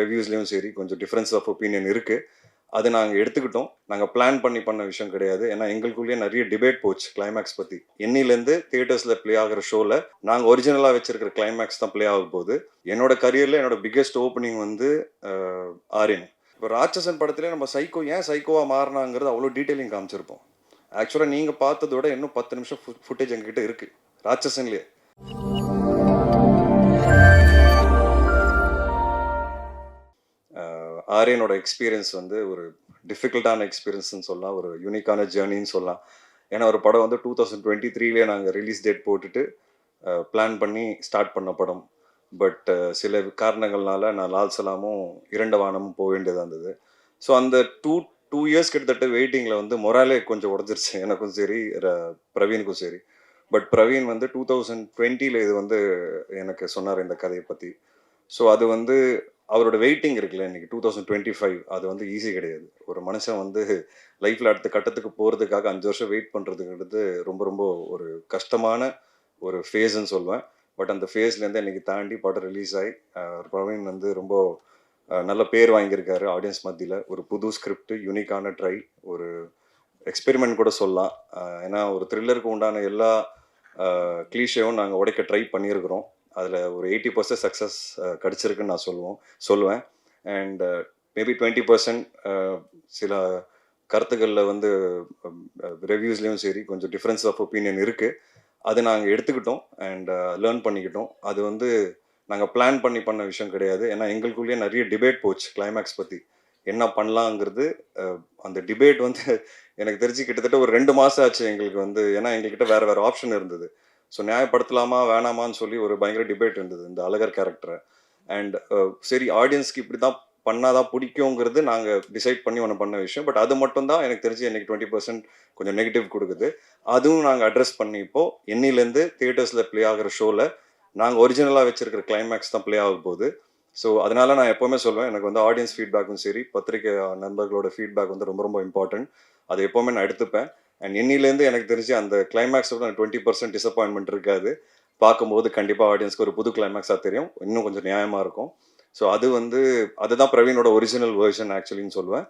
ரிவ்யூஸ்லேயும் சரி கொஞ்சம் difference of opinion இருக்குது அது நாங்கள் எடுத்துக்கிட்டோம். நாங்கள் பிளான் பண்ணி பண்ண விஷயம் கிடையாது. ஏன்னா எங்களுக்குள்ளேயே நிறைய டிபேட் போச்சு கிளைமேக்ஸ் பற்றி என்னிலேருந்து தியேட்டர்ஸில் ப்ளே ஆகிற ஷோவில் நாங்கள் ஒரிஜினலாக வச்சிருக்கிற கிளைமேக்ஸ் தான் ப்ளே ஆக போகுது. என்னோட கரியரில் என்னோட பிக்கெஸ்ட் ஓப்பனிங் வந்து ஆரின் ஆரியன். இப்போ ராட்சசன் படத்துலேயே நம்ம சைக்கோ ஏன் சைக்கோவாக மாறினாங்கிறது அவ்வளோ டீட்டெயிலிங் காமிச்சிருப்போம். ஆக்சுவலாக நீங்கள் பார்த்ததோட இன்னும் பத்து நிமிஷம் ஃபுட்டேஜ் எங்ககிட்ட இருக்குது ராட்சசன்லேயே. ஆரியனோட எக்ஸ்பீரியன்ஸ் வந்து ஒரு டிஃபிகல்ட்டான எக்ஸ்பீரியன்ஸ்னு சொல்லலாம் ஒரு யூனிக்கான ஜேர்னின்னு சொல்லலாம். ஏன்னா ஒரு படம் வந்து டூ தௌசண்ட் டுவெண்ட்டி த்ரீலேயே நாங்கள் ரிலீஸ் டேட் போட்டுட்டு பிளான் பண்ணி ஸ்டார்ட் பண்ண படம். பட் சில காரணங்கள்னால நான் லால் சலாமும் இரண்டு வானமும் போக வேண்டியதாக இருந்தது. ஸோ அந்த டூ டூ இயர்ஸ் கிட்டத்தட்ட வெயிட்டிங்கில் வந்து மொராலே கொஞ்சம் உடஞ்சிருச்சு. எனக்கும் சரி ர- பிரவீனுக்கும் சரி. பட் பிரவீன் வந்து டூ தௌசண்ட் டுவெண்ட்டியில் இது வந்து எனக்கு சொன்னார் இந்த கதையை பற்றி ஸோ அது வந்து அவரோட வெயிட்டிங் இருக்குல்ல இன்னைக்கு டூ தௌசண்ட் டுவெண்ட்டி ஃபைவ் அது வந்து ஈஸி கிடையாது. ஒரு மனுஷன் வந்து லைஃப்பில் அடுத்த கட்டத்துக்கு போகிறதுக்காக அஞ்சு வருஷம் வெயிட் பண்ணுறதுங்கிறது ரொம்ப ரொம்ப ஒரு கஷ்டமான ஒரு ஃபேஸ்ன்னு சொல்லுவேன் பட் அந்த ஃபேஸ்லேருந்து இன்னைக்கு தாண்டி படம் ரிலீஸ் ஆகி பிரவீன் வந்து ரொம்ப நல்ல பேர் வாங்கியிருக்காரு ஆடியன்ஸ் மத்தியில். ஒரு புது ஸ்கிரிப்ட் யூனிக்கான ட்ரை ஒரு எக்ஸ்பெரிமெண்ட் கூட சொல்லலாம். ஏன்னா ஒரு த்ரில்லருக்கு உண்டான எல்லா கிளீஷையும் நாங்கள் உடைக்க ட்ரை பண்ணியிருக்கிறோம். அதில் ஒரு எயிட்டி பர்சன்ட் சக்ஸஸ் கிடச்சிருக்குன்னு நான் சொல்லுவோம் சொல்லுவேன். அண்ட் மேபி டுவெண்ட்டி பர்சன்ட் சில கருத்துக்களில் வந்து ரிவ்யூஸ்லேயும் சரி கொஞ்சம் டிஃப்ரென்ஸ் ஆஃப் ஒப்பீனியன் இருக்குது அது நாங்கள் எடுத்துக்கிட்டோம் அண்ட் லேர்ன் பண்ணிக்கிட்டோம். அது வந்து நாங்கள் பிளான் பண்ணி பண்ண விஷயம் கிடையாது. ஏன்னா எங்களுக்குள்ளேயே நிறைய டிபேட் போச்சு கிளைமேக்ஸ் பற்றி என்ன பண்ணலாங்கிறது அந்த டிபேட் வந்து எனக்கு தெரிஞ்சு கிட்டத்தட்ட ஒரு ரெண்டு மாதம் ஆச்சு எங்களுக்கு வந்து. ஏன்னா எங்ககிட்ட வேறு வேறு ஆப்ஷன் இருந்தது. ஸோ நியாயப்படுத்தலாமா வேணாமான்னு சொல்லி ஒரு பயங்கர டிபேட் இருந்தது இந்த அழகர் கேரக்டரை அண்ட் uh, சரி ஆடியன்ஸ்க்கு இப்படி தான் பண்ணாதான் பிடிக்குங்கிறது நாங்கள் டிசைட் பண்ணி ஒன்று பண்ண விஷயம். பட் அது மட்டும் தான் எனக்கு தெரிஞ்சு எனக்கு டுவெண்ட்டி பர்சன்ட் கொஞ்சம் நெகட்டிவ் கொடுக்குது. அதுவும் நாங்கள் அட்ரஸ் பண்ணி இப்போ என்னிலேருந்து தியேட்டர்ஸில் ப்ளே ஆகிற ஷோவில் நாங்கள் ஒரிஜினலாக வச்சிருக்கிற கிளைமேக்ஸ் தான் ப்ளே ஆக போகுது. ஸோ அதனால நான் எப்போவுமே சொல்லுவேன் எனக்கு வந்து ஆடியன்ஸ் ஃபீட்பேக்கும் சரி பத்திரிக்கை நண்பர்களோட ஃபீட்பேக் வந்து ரொம்ப ரொம்ப இம்பார்ட்டன்ட் அது எப்போவுமே நான் எடுத்துப்பேன். அண்ட் இன்னிலேருந்து எனக்கு தெரிஞ்சு அந்த கிளைமேக்ஸோட டுவெண்ட்டி பர்சன்ட் டிசப்பாயின்மெண்ட் இருக்காது. பார்க்கும்போது கண்டிப்பாக ஆடியன்ஸ்க்கு ஒரு புது கிளைமேக்ஸாக தெரியும். இன்னும் கொஞ்சம் நியாயமாக இருக்கும். ஸோ அது வந்து அதுதான் பிரவீனோட ஒரிஜினல் வேர்ஷன் ஆக்சுவலின்னு சொல்லுவேன்.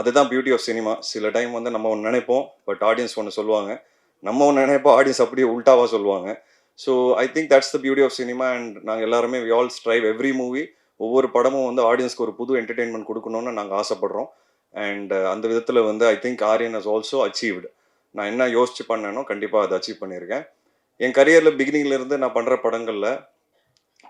அதுதான் பியூட்டி ஆஃப் சினிமா சில டைம் வந்து நம்ம ஒன்று நினைப்போம் பட் ஆடியன்ஸ் ஒன்று சொல்லுவாங்க. நம்ம ஒன்று நினைப்போம் ஆடியன்ஸ் அப்படியே உல்ட்டாவாக சொல்லுவாங்க. So I think that's the beauty of cinema and நாங்கள் எல்லாருமே we all strive every movie ஒவ்வொரு படமும் வந்து ஆடியன்ஸ்க்கு ஒரு புது என்டர்டெயின்மெண்ட் கொடுக்கணும்னு நாங்கள் ஆசைப்படுறோம். அண்ட் uh, அந்த விதத்தில் வந்து I think Aryan has also achieved நான் என்ன யோசிச்சு பண்ணேனோ கண்டிப்பாக அதை அச்சீவ் பண்ணியிருக்கேன். என் கரியரில் பிகினிங்லேருந்து நான் பண்ணுற படங்களில்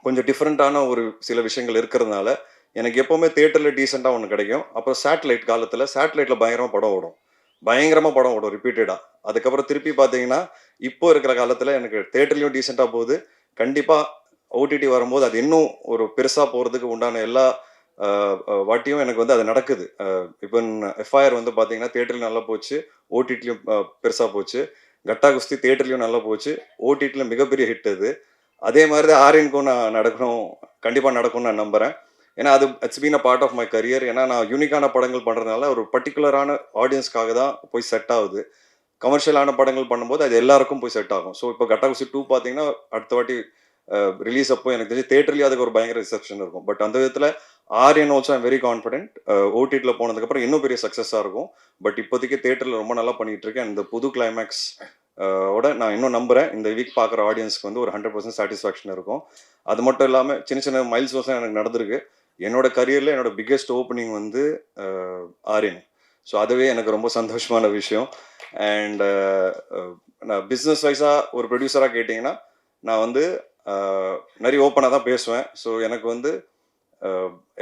கொஞ்சம் டிஃப்ரெண்ட்டான ஒரு சில விஷயங்கள் இருக்கிறதுனால எனக்கு எப்போவுமே தேட்டரில் டீசெண்டாக ஒன்று கிடைக்கும். அப்புறம் சேட்டலைட் காலத்தில் சேட்டலைட்டில் பயங்கரமாக படம் ஓடும். பயங்கரமாக படம் ஓடும் ரிப்பீட்டடாக அதுக்கப்புறம் திருப்பி பார்த்தீங்கன்னா இப்போ இருக்கிற காலத்தில் எனக்கு தேட்டர்லேயும் டீசெண்டாக போகுது. கண்டிப்பாக ஓடிடி வரும்போது அது இன்னும் ஒரு பெருசாக போகிறதுக்கு உண்டான எல்லா வாட்டியும் எனக்கு வந்து அது நடக்குது. இப்போ எஃப்ஐஆர் வந்து பார்த்தீங்கன்னா தேட்டர்லையும் நல்லா போச்சு ஓடிடிலையும் பெருசாக போச்சு. கட்டா குஸ்தி தேட்டர்லையும் நல்லா போச்சு. ஓடிடியில் மிகப்பெரிய ஹிட் அது. அதே மாதிரி தான் ஆரியனுக்கும் நான் நடக்கணும் கண்டிப்பாக நடக்கும்னு நான் நம்புகிறேன் ஏன்னா அது it's been a part of my career ஏன்னா நான் யூனிக்கான படங்கள் பண்ணுறதுனால ஒரு பர்டிகுலரான ஆடியன்ஸ்க்காக தான் போய் செட் ஆகுது. கமர்ஷியலான படங்கள் பண்ணும்போது அது எல்லாருக்கும் போய் செட் ஆகும். ஸோ இப்போ கட்டாகுசி டூ பார்த்தீங்கன்னா அடுத்த வாட்டி ரிலீஸ் அப்போ எனக்கு தெரிஞ்சு தேட்டர்லேயே அதுக்கு ஒரு பயங்கர ரிசப்ஷன் இருக்கும். பட் அந்த விதத்தில் Aryan also I'm very confident ஓடிடியில் போனதுக்கப்புறம் இன்னும் பெரிய சக்ஸஸாக இருக்கும். பட் இப்போதைக்கு தேட்டரில் ரொம்ப நல்லா பண்ணிகிட்டு இருக்கேன். இந்த புது கிளைமேக்ஸ் uh, ஓட நான் இன்னும் நம்புகிறேன் இந்த வீக் பார்க்குற ஆடியன்ஸ்க்கு வந்து ஒரு ஹண்ட்ரட் பர்சன்ட் சாட்டிஸ்ஃபேக்ஷன் இருக்கும். அது மட்டும் இல்லாமல் சின்ன சின்ன மைல்ஸ் எனக்கு நடந்திருக்கு. என்னோட கரியரில் என்னோட பிக்கெஸ்ட் ஓப்பனிங் வந்து uh, ஆரியன் ஸோ அதுவே எனக்கு ரொம்ப சந்தோஷமான விஷயம். அண்ட் uh, நான் பிஸ்னஸ் வைஸாக ஒரு ப்ரொடியூசராக கேட்டிங்கன்னா நான் வந்து நிறைய ஓப்பனாக தான் பேசுவேன். ஸோ எனக்கு வந்து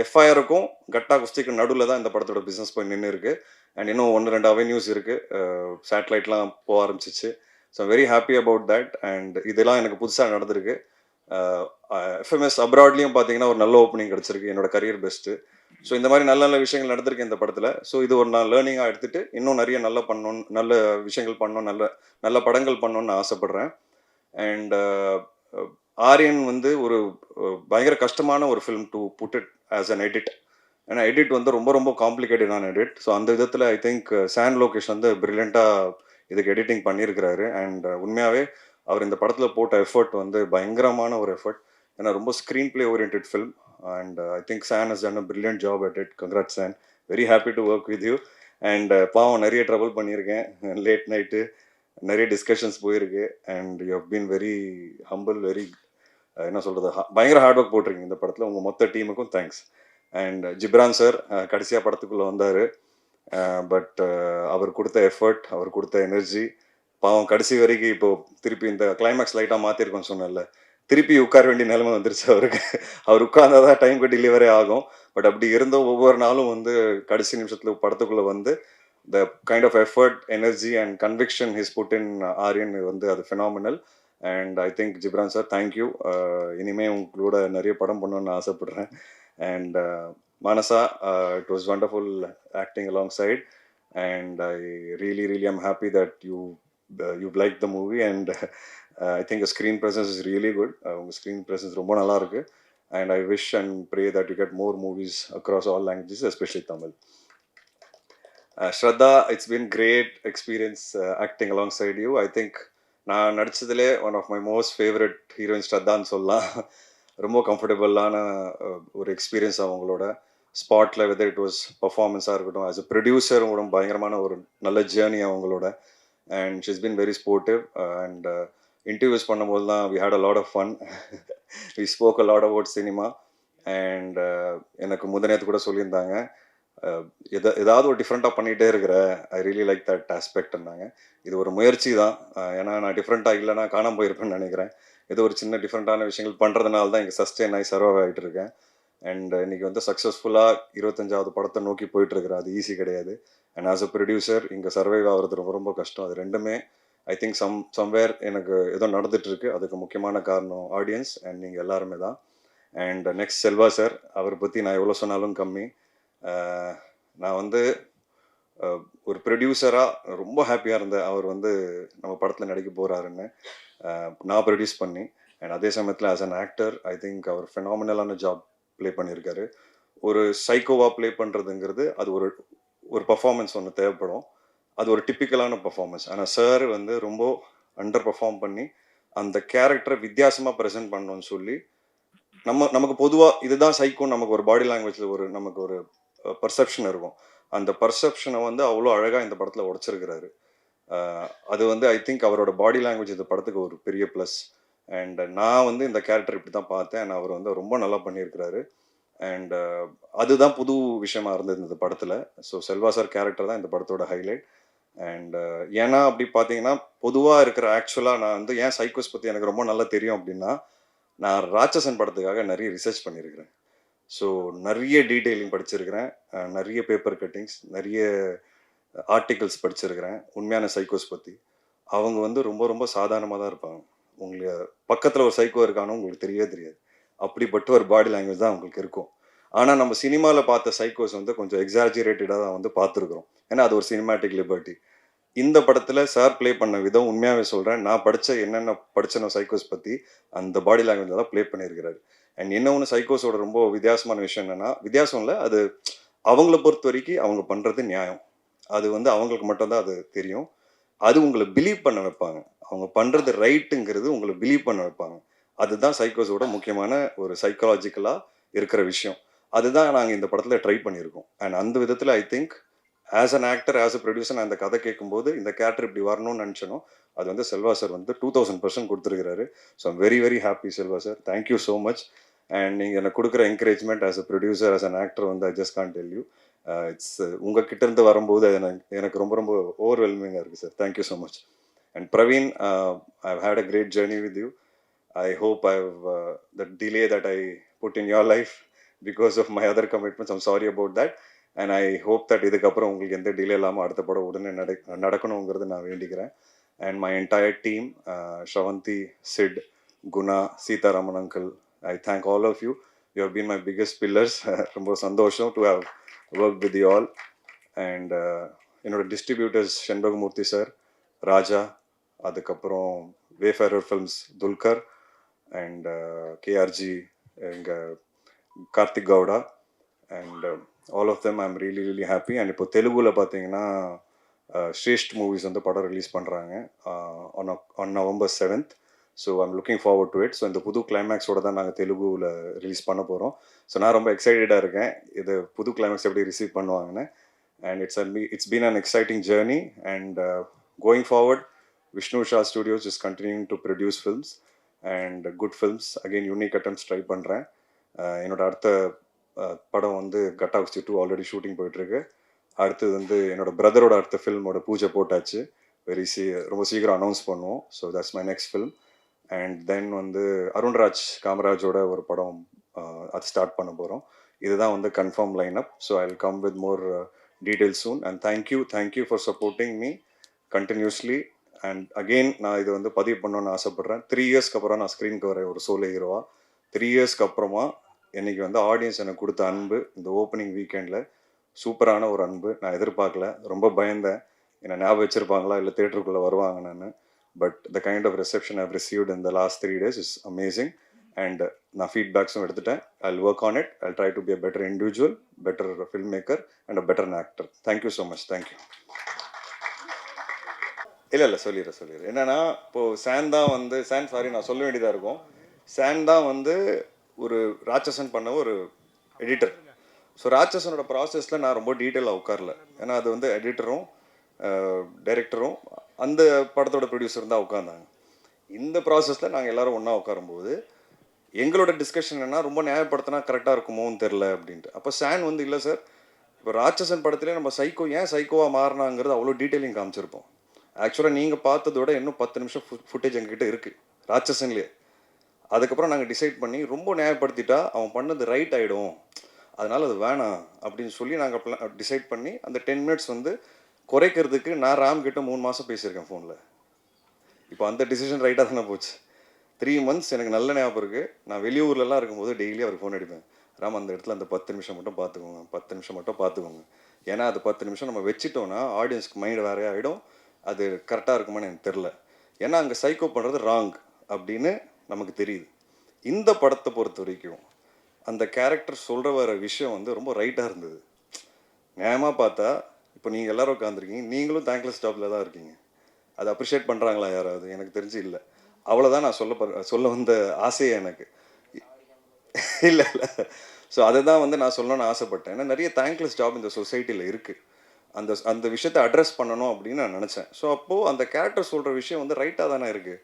எஃப்ஐஆருக்கும் கட்டா குஸ்திக்கும் நடுவில் தான் இந்த படத்தோட பிஸ்னஸ் போய் நின்று இருக்கு. அண்ட் இன்னும் ஒன்று ரெண்டு அவென்யூஸ் இருக்குது சேட்டலைட்லாம் போக ஆரம்பிச்சிச்சு. So very happy about that and இதெல்லாம் எனக்கு புதுசாக நடந்திருக்கு. எஃப்எம்எஸ் அப்ராட்லேயும் பார்த்தீங்கன்னா ஒரு நல்ல ஓப்பனிங் கிடச்சிருக்கு. என்னோட கரியர் பெஸ்ட்டு ஸோ இந்த மாதிரி நல்ல நல்ல விஷயங்கள் நடந்திருக்கு இந்த படத்தில். ஸோ இது ஒரு நான் லேர்னிங்காக எடுத்துட்டு இன்னும் நிறைய நல்லா பண்ணணும் நல்ல விஷயங்கள் பண்ணணும் நல்ல நல்ல படங்கள் பண்ணணும்னு ஆசைப்பட்றேன். அண்ட் ஆரியன் வந்து ஒரு பயங்கர கஷ்டமான ஒரு film to put it as an edit ஏன்னா எடிட் வந்து ரொம்ப ரொம்ப காம்ப்ளிகேட்டடான எடிட் ஸோ அந்த விதத்தில் ஐ திங்க் சாண்ட் லோகேஷ் வந்து பிரில்லியண்ட்டாக இதுக்கு எடிட்டிங் பண்ணியிருக்கிறாரு. அண்ட் உண்மையாகவே அவர் இந்த படத்தில் போட்ட எஃபர்ட் வந்து பயங்கரமான ஒரு எஃபர்ட் ஏன்னா ரொம்ப screenplay orient film and I think San is done a brilliant job at it congrat San very happy to work with you and பாவம் நிறைய ட்ரபிள் பண்ணியிருக்கேன். லேட் நைட்டு நிறைய டிஸ்கஷன்ஸ் போயிருக்கு. And you have been very humble very என்ன சொல்கிறது பயங்கர hard work போட்டிருக்கீங்க இந்த படத்தில். உங்கள் மொத்த டீமுக்கும் தேங்க்ஸ் அண்ட் ஜிப்ரான் சார் கடைசியாக படத்துக்குள்ளே வந்தார். பட் அவர் கொடுத்த எஃபர்ட் அவர் கொடுத்த எனர்ஜி பாவம் கடைசி வரைக்கும் இப்போ திருப்பி இந்த கிளைமேக்ஸ் லைட்டாக மாற்றிருக்கோம் சொன்னேன்ல. திருப்பி உட்கார வேண்டிய நிலைமை வந்துருச்சு அவருக்கு. அவர் உட்கார்ந்தா தான் டைம்க்கு டெலிவரே ஆகும். பட் அப்படி இருந்த ஒவ்வொரு நாளும் வந்து கடைசி நிமிஷத்தில் படத்துக்குள்ளே வந்து the kind of effort energy and conviction he's put in Aryan வந்து அது phenomenal and I think Ghibran sir thank you இனிமேல் உங்களோட நிறைய படம் பண்ணணும்னு ஆசைப்படுறேன். And Manasa it was wonderful acting alongside and I really really I'm happy that you you like the movie and I think screen presence is really good உங்கள் screen presence ரொம்ப நல்லா இருக்கு. And I wish and pray that you get more movies across all languages especially Tamil Shraddha it's been great experience acting alongside you I think நான் நடித்ததுலே one of my most favourite heroine ஸ்ரத்தான்னு சொல்லலாம். ரொம்ப கம்ஃபர்டபுளான ஒரு experience அவங்களோட. ஸ்பாட்டில் whether it was பர்ஃபார்மன்ஸாக இருக்கட்டும் as a producer கூட பயங்கரமான ஒரு நல்ல ஜேர்னி அவங்களோட. And she's been very sportive and interviews பண்ணும்போது தான் we had a lot of fun we spoke a lot about cinema and எனக்கு முதனேத்து கூட சொல்லியிருந்தாங்க. எதை ஏதாவது ஒரு டிஃப்ரெண்ட்டாக பண்ணிகிட்டே இருக்கிற ஐ ரியலி லைக் தட் ஆஸ்பெக்ட்னாங்க இது ஒரு முயற்சி தான். ஏன்னா நான் டிஃப்ரெண்ட்டாக இல்லைனா காணாமல் போயிருப்பேன்னு நினைக்கிறேன். ஏதோ ஒரு சின்ன டிஃப்ரெண்ட்டான விஷயங்கள் பண்ணுறதுனால தான் இங்கே சஸ்டெயின் ஆகி சர்வ் ஆகிட்டு இருக்கேன். அண்ட் இன்றைக்கி வந்து சக்ஸஸ்ஃபுல்லாக இருபத்தஞ்சாவது படத்தை நோக்கி போயிட்டுருக்கிறேன் அது ஈஸி கிடையாது. அண்ட் ஆஸ் அ ப்ரொடியூசர் இங்கே சர்வைவ் ஆகிறது ரொம்ப ரொம்ப கஷ்டம். அது ரெண்டுமே ஐ திங்க் சம் சம்வேர் எனக்கு ஏதோ நடந்துட்டு அதுக்கு முக்கியமான காரணம் ஆடியன்ஸ் அண்ட் நீங்கள் எல்லாருமே தான். அண்ட் நெக்ஸ்ட் செல்வா சார் அவரை பற்றி நான் எவ்வளோ சொன்னாலும் கம்மி. நான் வந்து ஒரு ப்ரொடியூசராக ரொம்ப ஹாப்பியாக இருந்தேன் அவர் வந்து நம்ம படத்தில் நடிக்க போகிறாருன்னு நான் ப்ரொடியூஸ் பண்ணி அண்ட் அதே சமயத்தில் as an actor I think அவர் ஃபெனாமினலான ஜாப் ப்ளே பண்ணியிருக்காரு. ஒரு சைக்கோவாக ப்ளே பண்ணுறதுங்கிறது அது ஒரு ஒரு பர்ஃபார்மன்ஸ் ஒன்று தேவைப்படும். அது ஒரு டிப்பிக்கலான பர்ஃபார்மன்ஸ் ஆனால் சார் வந்து ரொம்ப அண்டர் பர்ஃபார்ம் பண்ணி அந்த கேரக்டரை வித்தியாசமாக ப்ரெசென்ட் பண்ணணும்னு சொல்லி நம்ம நமக்கு பொதுவாக இதுதான் சைக்கோ நமக்கு ஒரு பாடி லாங்குவேஜில் ஒரு நமக்கு ஒரு பர்செப்ஷன் இருக்கும். அந்த பர்செப்ஷனை வந்து அவ்வளோ அழகாக இந்த படத்தில் உடச்சிருக்கிறாரு. அது வந்து ஐ திங்க் அவரோட பாடி லாங்குவேஜ் இந்த படத்துக்கு ஒரு பெரிய ப்ளஸ் அண்ட் நான் வந்து இந்த கேரக்டர் இப்படி தான் பார்த்தேன் அவர் வந்து ரொம்ப நல்லா பண்ணியிருக்கிறாரு. அண்ட் அதுதான் புது விஷயமா இருந்தது இந்த படத்தில். ஸோ செல்வா சார் கேரக்டர் தான் இந்த படத்தோட ஹைலைட் அண்ட் ஏன்னா அப்படி பார்த்தீங்கன்னா பொதுவாக இருக்கிற ஆக்சுவலாக நான் வந்து ஏன் சைக்கோஸ் பற்றி எனக்கு ரொம்ப நல்லா தெரியும் அப்படின்னா நான் ராட்சசன் படத்துக்காக நிறைய ரிசர்ச் பண்ணியிருக்கிறேன். ஸோ நிறைய டீட்டெயிலிங் படிச்சிருக்கிறேன். நிறைய பேப்பர் கட்டிங்ஸ் நிறைய ஆர்டிகல்ஸ் படிச்சிருக்கிறேன் உண்மையான சைக்கோஸ் பற்றி அவங்க வந்து ரொம்ப ரொம்ப சாதாரணமாக தான் இருப்பாங்க. உங்களுக்கு பக்கத்தில் ஒரு சைக்கோ இருக்கானோ உங்களுக்கு தெரியவே தெரியாது. அப்படிப்பட்ட ஒரு பாடி லாங்குவேஜ் தான் அவங்களுக்கு இருக்கும். ஆனால் நம்ம சினிமாவில் பார்த்த சைக்கோஸ் வந்து கொஞ்சம் எக்ஸாஜிரேட்டடாக தான் வந்து பார்த்துருக்குறோம். ஏன்னா அது ஒரு சினிமாட்டிக் லிபர்ட்டி இந்த படத்தில் சார் ப்ளே பண்ண விதம் உண்மையாகவே சொல்கிறேன் நான் படித்த என்னென்ன படித்தனோ சைக்கோஸ் பற்றி அந்த பாடி லாங்குவேஜில் தான் ப்ளே பண்ணியிருக்கிறாரு. அண்ட் என்ன ஒன்று சைக்கோஸோட ரொம்ப வித்தியாசமான விஷயம் என்னென்னா வித்தியாசம் இல்லை அது அவங்கள பொறுத்த வரைக்கும் அவங்க பண்ணுறது நியாயம். அது வந்து அவங்களுக்கு மட்டும்தான் அது தெரியும். அது உங்களை பிலீவ் பண்ண வைப்பாங்க. அவங்க பண்ணுறது ரைட்டுங்கிறது உங்களை பிலீவ் பண்ண வைப்பாங்க. அதுதான் சைக்கோஸோட முக்கியமான ஒரு சைக்காலஜிக்கலாக இருக்கிற விஷயம். அதுதான் நாங்கள் இந்த படத்தில் ட்ரை பண்ணியிருக்கோம். அண்ட் அந்த விதத்தில் I think as an actor as a producer நான் இந்த கதை கேட்கும்போது இந்த கேரக்டர் இப்படி வரணும்னு நினச்சனும் அது வந்து செல்வா சார் வந்து டூ தௌசண்ட் பர்சன்ட் கொடுத்துருக்காரு so I'm very very happy Selva sir thank you so much and நீங்கள் எனக்கு கொடுக்குற encouragement as a producer as an actor வந்து I just can tell you it's உங்கள் கிட்டேருந்து வரும்போது எனக்கு எனக்கு ரொம்ப ரொம்ப ஓவர்வெல்மிங்காக இருக்குது sir thank you so much and Praveen I had a great journey with you I hope I the delay that I put in your life because of my other commitments I'm sorry about that and I hope that இதுக்கப்புறம் உங்களுக்கு எந்த delay இல்லாமல் அடுத்த படம் உடனே நட நடக்கணுங்கிறது நான் வேண்டிக்கிறேன். And my entire team Shavanthi Sid Guna Seetharaman uncle I thank all of you you have been my biggest pillars ரொம்ப சந்தோஷம் to have work with you all and என்னோட டிஸ்ட்ரிபியூட்டர்ஸ் செண்பகமூர்த்தி சார் ராஜா அதுக்கப்புறம் Wayfarer Films Dulquer and KRG எங்கள் Karthik Gowda and all of them I'm really really happy and இப்போ தெலுங்குல பார்த்தீங்கன்னா Shresht movies வந்து படம் ரிலீஸ் பண்ணுறாங்க on on November seventh so I'm looking forward to it so இந்த புது கிளைமேக்ஸோட தான் நாங்கள் தெலுங்குவில் ரிலீஸ் பண்ண போகிறோம் ஸோ நான் ரொம்ப எக்ஸைட்டடாக இருக்கேன். இது புது கிளைமேக்ஸ் எப்படி ரிசீவ் பண்ணுவாங்கன்னு. And it's an it's been an exciting journey and going forward Vishnu Sha studios is continuing to produce films and good films again unique attempts try பண்ணுறேன் என்னோட அடுத்த uh, படம் வந்து கட்டாக்சி டூ ஆல்ரெடி ஷூட்டிங் போயிட்டுருக்கு. அடுத்தது வந்து என்னோட பிரதரோட அடுத்த ஃபில்மோட பூஜை போட்டாச்சு. வெரி சீ ரொம்ப சீக்கிரம் அனௌன்ஸ் பண்ணுவோம். So that's my next film and then வந்து அருண்ராஜ் காமராஜோட ஒரு படம் அது ஸ்டார்ட் பண்ண போகிறோம் இதுதான் வந்து confirm line up so I will come with more details soon and thank you thank you for supporting me continuously and again நான் இது வந்து பதிவு பண்ணணும்னு ஆசைப்பட்றேன். த்ரீ இயர்ஸ்க்கு அப்புறம் நான் ஸ்க்ரீனுக்கு வரேன் ஒரு சோலோ ஹீரோவா த்ரீ இயர்ஸ்க்கு அப்புறமா இன்னைக்கு வந்து ஆடியன்ஸ் எனக்கு கொடுத்த அன்பு இந்த ஓப்பனிங் வீக்கெண்டில் சூப்பரான ஒரு அன்பு. நான் எதிர்பார்க்கல. ரொம்ப பயந்தேன். என்னை ஞாபகம் வச்சுருப்பாங்களா? இல்லை தேட்டருக்குள்ளே வருவாங்க நான். But the kind of reception I've received இந்த last three days is amazing and நான் ஃபீட்பேக்ஸும் எடுத்துட்டேன். I work on it I try to be a better individual better filmmaker and a better actor thank you so much thank you இல்லை இல்லை. சொல்லிடுறேன் சொல்லிடுறேன் என்னென்னா இப்போது சான் தான் வந்து சான் சாரி நான் சொல்ல வேண்டியதாக இருக்கும். சான் தான் வந்து ஒரு ராட்சசன் பண்ண ஒரு எடிட்டர் ஸோ ராட்சசனோட ப்ராசஸில் நான் ரொம்ப டீட்டெயிலாக உட்காரல. ஏன்னா அது வந்து எடிட்டரும் டைரக்டரும் அந்த படத்தோட ப்ரொடியூசர் தான் உட்காந்தாங்க இந்த ப்ராசஸில் நாங்கள் எல்லோரும் ஒன்றா உட்காரும்போது எங்களோட டிஸ்கஷன் என்ன ரொம்ப நியாயப்படுத்தினா கரெக்டாக இருக்குமோன்னு தெரில அப்படின்ட்டு. அப்போ சான் வந்து இல்லை சார் இப்போ ராட்சசன் படத்துலேயே நம்ம சைக்கோ ஏன் சைக்கோவாக மாறினாங்கிறது அவ்வளோ டீட்டெயிலிங் காமிச்சிருப்போம். ஆக்சுவலாக நீங்கள் பார்த்ததோட இன்னும் பத்து நிமிஷம் ஃபுட்டேஜ் எங்ககிட்ட இருக்குது ராட்சசன்லேயே. அதுக்கப்புறம் நாங்கள் டிசைட் பண்ணி ரொம்ப நியாயப்படுத்திட்டா அவன் பண்ணது ரைட் ஆகிடும் அதனால் அது வேணாம் அப்படின்னு சொல்லி நாங்கள் டிசைட் பண்ணி அந்த டென் மினிட்ஸ் வந்து குறைக்கிறதுக்கு நான் ராம் கிட்ட மூணு மாதம் பேசியிருக்கேன் ஃபோனில் இப்போ அந்த டிசிஷன் ரைட்டாக தானே போச்சு. த்ரீ மந்த்ஸ் எனக்கு நல்ல ஞாபகம் இருக்குது நான் வெளியூர்லலாம் இருக்கும்போது டெய்லி அவருக்கு ஃபோன் அடிப்பேன். ராம் அந்த இடத்துல அந்த பத்து நிமிஷம் மட்டும் பார்த்துக்கோங்க பத்து நிமிஷம் மட்டும் பார்த்துக்கோங்க ஏன்னா அது பத்து நிமிஷம் நம்ம வச்சுட்டோன்னா ஆடியன்ஸ்க்கு மைண்ட் வேறே ஆகிடும் அது கரெக்டாக இருக்குமான்னு எனக்கு தெரில ஏன்னா அங்கே சைக்கோ பண்ணுறது ராங் அப்படின்னு நமக்கு தெரியுது. இந்த படத்தை பொறுத்த வரைக்கும் அந்த கேரக்டர் சொல்கிற வர விஷயம் வந்து ரொம்ப ரைட்டாக இருந்தது. நியாயமாக பார்த்தா இப்போ நீங்கள் எல்லோரும் உட்காந்துருக்கீங்க நீங்களும் தேங்க்லெஸ் ஜாபில் தான் இருக்கீங்க. அதை அப்ரிஷியேட் பண்ணுறாங்களா யாராவது? எனக்கு தெரிஞ்சு இல்லை. அவ்வளோதான் நான் சொல்ல சொல்ல வந்த ஆசையே எனக்கு. இல்லை இல்லை. ஸோ அதை தான் வந்து நான் சொல்லணும்னு ஆசைப்பட்டேன். ஏன்னா நிறைய தேங்க்லெஸ் ஜாப் இந்த சொசைட்டியில் இருக்குது அந்த அந்த விஷயத்தை அட்ரஸ் பண்ணணும் அப்படின்னு நான் நினச்சேன். ஸோ அப்போது அந்த கேரக்டர் சொல்கிற விஷயம் வந்து ரைட்டாக தானே இருக்குது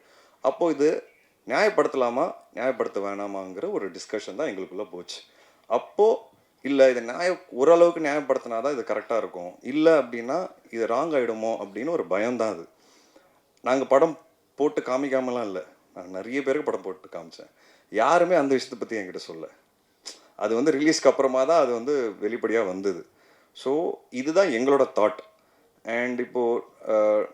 அப்போது இது நியாயப்படுத்தலாமா? நியாயப்படுத்த வேணாமாங்கிற ஒரு டிஸ்கஷன் தான் எங்களுக்குள்ளே போச்சு. அப்போது இல்லை இதை நியாய ஓரளவுக்கு நியாயப்படுத்தினா தான் இது கரெக்டாக இருக்கும். இல்லை அப்படின்னா இது ராங் ஆகிடுமோ அப்படின்னு ஒரு பயம்தான் அது. நாங்கள் படம் போட்டு காமிக்காமலாம் இல்லை. நான் நிறைய பேருக்கு படம் போட்டு காமிச்சேன். யாருமே அந்த விஷயத்தை பற்றி என்கிட்ட சொல்ல அது வந்து ரிலீஸ்க்கு அப்புறமா தான் அது வந்து வெளிப்படையாக வந்தது. ஸோ இதுதான் எங்களோட தாட் அண்ட் இப்போது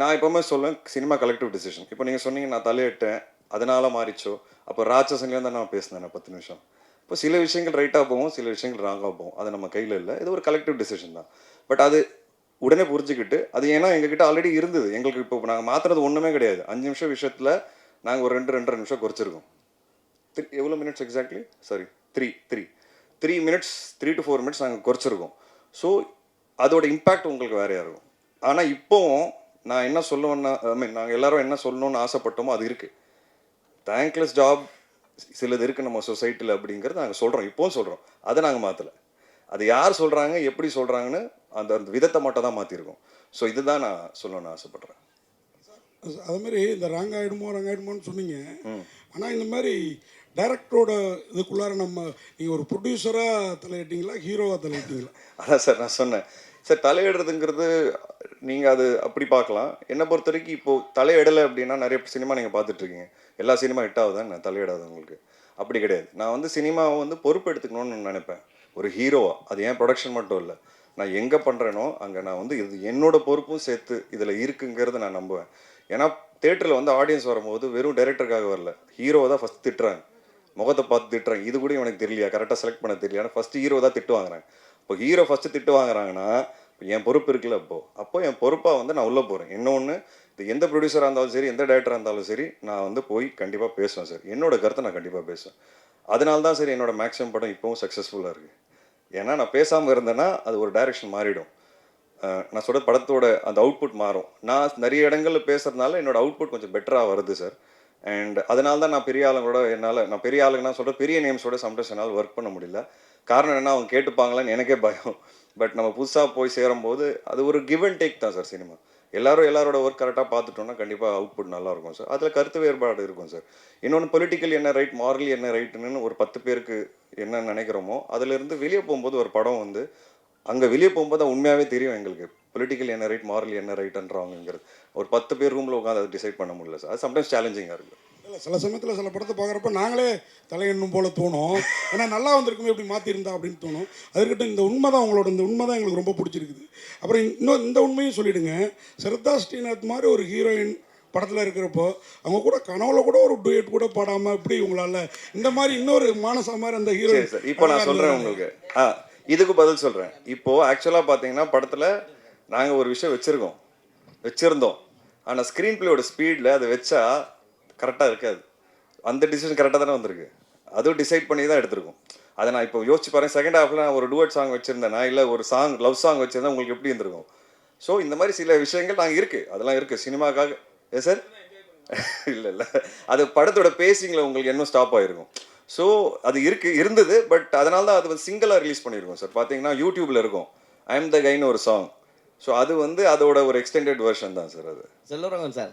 நான் எப்போவுமே சொல்லுவேன் சினிமா கலெக்டிவ் டிசிஷன் இப்போ நீங்கள் சொன்னீங்க நான் தலையிட்டேன் அதனால் மாறிச்சோ. அப்போ ராட்சசன்லேயும் தான் நான் பேசினேன் பத்து நிமிஷம். இப்போ சில விஷயங்கள் ரைட்டாக போகும் சில விஷயங்கள் ராங்காக போகும் அது நம்ம கையில் இல்லை. இது ஒரு கலெக்டிவ் டிசிஷன் தான். பட் அது உடனே புரிஞ்சுக்கிட்டு அது ஏன்னா எங்ககிட்ட ஆல்ரெடி இருந்தது. எங்களுக்கு இப்போ நாங்கள் மாற்றுறது ஒன்றுமே கிடையாது. அஞ்சு நிமிஷம் விஷயத்தில் நாங்கள் ஒரு ரெண்டு ரெண்டரை நிமிஷம் குறைச்சிருக்கோம். த்ரீ எவ்வளோ minutes exactly sorry three three three minutes three to four minutes நாங்கள் குறைச்சிருக்கோம். ஸோ அதோட இம்பேக்ட் உங்களுக்கு வேறையாக இருக்கும் ஆனால் இப்போவும் நான் என்ன சொல்லுவேன்னா ஐ மீன் நாங்கள் எல்லாரும் என்ன சொல்லணும்னு ஆசைப்பட்டோமோ அது இருக்குது தேங்க்லெஸ் ஜாப் சிலது இருக்குது நம்ம சொசைட்டியில் அப்படிங்கிறது நாங்கள் சொல்கிறோம் இப்போவும் சொல்கிறோம் அதை நாங்கள் மாற்றலை அது யார் சொல்கிறாங்க எப்படி சொல்கிறாங்கன்னு அந்த அந்த விதத்தை மட்டும் தான் மாற்றிருக்கோம் ஸோ இதுதான் நான் சொல்லணும்னு ஆசைப்பட்றேன். அது மாதிரி இந்த ராங் ஆகிடுமோ ராங் ஆகிடுமோன்னு சொன்னீங்க ஆனால் இந்த மாதிரி டைரக்டரோட இதுக்குள்ளார நம்ம நீங்கள் ஒரு ப்ரொடியூசராக தலையிட்டீங்களா ஹீரோவாக தலையிட்டீங்களா? அதான் சார் நான் சொன்னேன். சார் தலையிடுறதுங்கிறது நீங்கள் அது அப்படி பார்க்கலாம். என்னை பொறுத்த வரைக்கும் இப்போது தலையிடலை அப்படின்னா நிறைய சினிமா நீங்கள் பார்த்துட்ருக்கீங்க. எல்லா சினிமா ஹிட் ஆகுதான் நான் தலையிடாது உங்களுக்கு? அப்படி கிடையாது. நான் வந்து சினிமாவை வந்து பொறுப்பு எடுத்துக்கணும்னு நினைப்பேன். ஒரு ஹீரோவா அது ஏன் ப்ரொடக்ஷன் மட்டும் இல்லை. நான் எங்கே பண்ணுறேனோ அங்கே நான் வந்து இது என்னோட பொறுப்பும் சேர்த்து இதில் இருக்குங்கிறத நான் நம்புவேன். ஏன்னா தேட்டரில் வந்து ஆடியன்ஸ் வரும்போது வெறும் டைரக்டருக்காக வரல. ஹீரோவை தான் ஃபஸ்ட் திட்டுறாங்க. முகத்தை பார்த்து திட்டுறாங்க. இது கூட எனக்கு தெரியலையா? கரெக்டாக செலக்ட் பண்ண தெரியல ஃபஸ்ட்டு ஹீரோ தான் திட்டு வாங்குறாங்க. இப்போ ஹீரோ ஃபஸ்ட்டு திட்டு வாங்குறாங்கன்னா இப்போ என் பொறுப்பு இருக்குல்ல இப்போது அப்போ என் பொறுப்பாக வந்து நான் உள்ளே போகிறேன் இன்னொன்று இது எந்த ப்ரொடியூசராக இருந்தாலும் சரி எந்த டேரக்டராக இருந்தாலும் சரி நான் வந்து போய் கண்டிப்பாக பேசுவேன் சார் என்னோட கருத்தை நான் கண்டிப்பாக பேசுவேன். அதனால தான் சரி என்னோட மேக்ஸிமம் படம் இப்போவும் சக்ஸஸ்ஃபுல்லாக இருக்குது ஏன்னா நான் பேசாமல் இருந்தேன்னா அது ஒரு டைரக்ஷன் மாறிடும். நான் சொல்கிற படத்தோட அந்த அவுட்புட் மாறும். நான் நிறைய இடங்களில் பேசுறதுனால என்னோடய அவுட்புட் கொஞ்சம் பெட்டராக வருது சார் அண்ட் அதனால தான் நான் பெரிய ஆளுங்களோட என்னால் நான் பெரிய ஆளுங்கன்னா சொல்கிற பெரிய நேம்ஸோட சம்டைம்ஸ் என்னால் ஒர்க் பண்ண முடியல. காரணம் என்ன அவங்க கேட்டுப்பாங்களான்னு எனக்கே பயம். பட் நம்ம புதுசாக போய் சேரும்போது அது ஒரு கிவ் அண்ட் டேக் தான் சார் சினிமா எல்லாரும் எல்லாரோட ஒர்க் கரெக்டாக பார்த்துட்டோம்னா கண்டிப்பாக அவுட்புட் நல்லா இருக்கும் சார் அதில் கருத்து வேறுபாடு இருக்கும் சார் இன்னொன்று பொலிட்டிக்கல் என்ன ரைட் மாரலி என்ன ரைட்டுன்னு ஒரு பத்து பேருக்கு என்ன நினைக்கிறோமோ அதுலேருந்து வெளியே போகும்போது ஒரு படம் வந்து அங்கே வெளியே போகும்போது தான் உண்மையாகவே தெரியும் எங்களுக்கு. பொலிட்டிக்கல் என்ன ரைட் மாரலி என்ன ரைட்ன்றாங்கிறது ஒரு பத்து பேர் ரூமில் உட்காந்து அதை டிசைட் பண்ண முடியல சார். அது சம்டைம்ஸ் சேலஞ்சிங்காக இருக்குது இல்லை சில சமயத்தில் சில படத்தை பார்க்குறப்ப நாங்களே தலையெண்ணும் போல தோணும். ஏன்னா நல்லா வந்திருக்குமே இப்படி மாற்றிருந்தா அப்படின்னு தோணும். அதுக்கிட்ட இந்த உண்மை தான் உங்களோட இந்த உண்மை தான் எங்களுக்கு ரொம்ப பிடிச்சிருக்குது. அப்புறம் இன்னும் இந்த உண்மையும் சொல்லிடுங்க. சிரத்தா ஸ்ரீநாத் மாதிரி ஒரு ஹீரோயின் படத்தில் இருக்கிறப்போ அவங்க கூட கனவுல கூட ஒரு டூயட் கூட பாடாமல் இப்படி உங்களால் இந்த மாதிரி இன்னொரு மானசா மாதிரி அந்த ஹீரோயின் சார். இப்போ நான் சொல்கிறேன் உங்களுக்கு. ஆ இதுக்கு பதில் சொல்கிறேன் இப்போது ஆக்சுவலாக பார்த்தீங்கன்னா படத்தில் நாங்கள் ஒரு விஷயம் வச்சுருக்கோம். வச்சுருந்தோம். ஆனால் ஸ்க்ரீன் பிளேயோட ஸ்பீடில் அதை வச்சா கரெக்டாக இருக்காது. அந்த டிசிஷன் கரெக்டாக தானே வந்திருக்கு. அதுவும் டிசைட் பண்ணி தான் எடுத்திருக்கோம். அதை நான் இப்போ யோசிச்சு பாருங்கள் செகண்ட் ஹாஃபில் நான் ஒரு டூவட் சாங் வச்சுருந்தேன்னா இல்லை ஒரு சாங் லவ் சாங் வச்சுருந்தா உங்களுக்கு எப்படி இருந்திருக்கும்? ஸோ இந்த மாதிரி சில விஷயங்கள் நாங்கள் இருக்குது அதெல்லாம் இருக்குது சினிமாக்காக ஏ சார்? இல்லை இல்லை. அது படத்தோட பேசிங்கில் உங்களுக்கு இன்னும் ஸ்டாப் ஆகிருக்கும் ஸோ அது இருக்கு இருந்தது பட் அதனால தான் அது வந்து சிங்கிளாக ரிலீஸ் பண்ணியிருக்கோம் சார் பார்த்தீங்கன்னா யூடியூப்ல இருக்கும். ஐ எம் த கைன்னு ஒரு சாங் ஸோ அது வந்து அதோட ஒரு எக்ஸ்டெண்டட் வெர்ஷன் தான் சார் அது. செல்வரங்கன் சார்